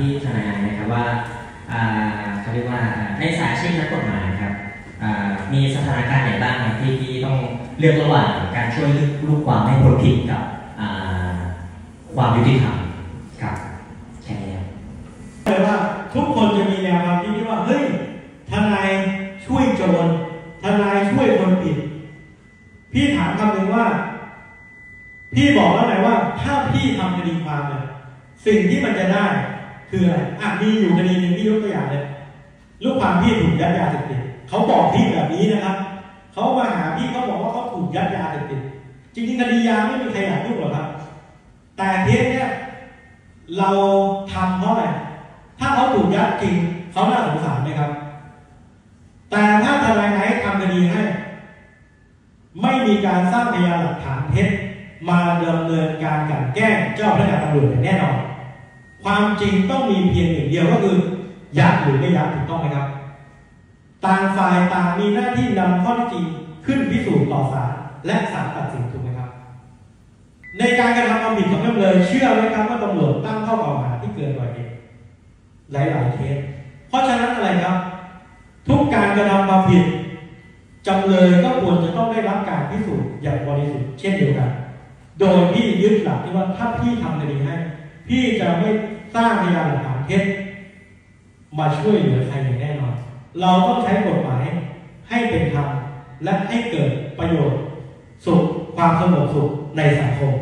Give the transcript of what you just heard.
ที่ทนายนะครับว่าเขาเรียกว่าในสายชีพนักกฎหมายครับมีสถานการณ์ไหนบ้างบที่ที่ต้องเลือกระหว่างการช่วยลูกความให้พ้นผิดกับความยุติธรรมครับแค่นี้แต่ว่าทุกคนจะมีแนวความคิดที่ว่าเฮ้ยทนายช่วยโจรทนายช่วยคนผิด พี่ถามคำหนึ่งว่า พี่บอกแล้วไงว่า ถ้าพี่ทำคดีความเนี่ยสิ่งที่มันจะได้ คืออะไรอะมีอยู่คดีหนึ่งพี่ยกตัวอย่างเลยลูกความพี่ถูกยัดยาเสพติดเขาบอกพี่แบบนี้นะครับเขามาหาพี่เขาบอกว่าเขาถูกยัดยาเสพติดจริงๆคดียาไม่มีใครอยากยุ่งหรอกครับ แต่เคสเนี้ยเราทำเพราะอะไรถ้าเขาถูกยัดจริงเขาน่าสงสารไหมครับ แต่ถ้าทนายไหนทำคดีให้ ไม่มีการสร้างพยานหลักฐานเท็จมาดำเนินการกันแก้เจ้าพนักงานตำรวจแน่นอน ความจริงต้องมีเพียงหนึ่งเดียวก็คือยัดหรือไม่ยัดถูกต้องไหมครับ ต่างฝ่ายต่างมีหน้าที่นำข้อเท็จจริงขึ้นพิสูจน์ต่อศาลและศาลตัดสินถูกไหมครับ ในการกระทำความผิดของจำเลย เชื่อไหมครับว่าตำรวจตั้งข้อกล่าวหาที่เกินกว่าเหตุหลายๆเคสเพราะฉะนั้นอะไรครับ ทุกการกระทำความผิดจำเลยก็ควรจะต้องได้รับการพิสูจน์อย่างบริสุทธิ์เช่นเดียวกัน โดยพี่ยึดหลักที่ว่าถ้าพี่ทำคดีให้ ที่จะไม่สร้างพยานหลักฐานเท็จมาช่วยเหลือใครอย่างแน่นอน เราต้องใช้กฎหมายให้เป็นธรรมและให้เกิดประโยชน์สุขความสงบสุขในสังคม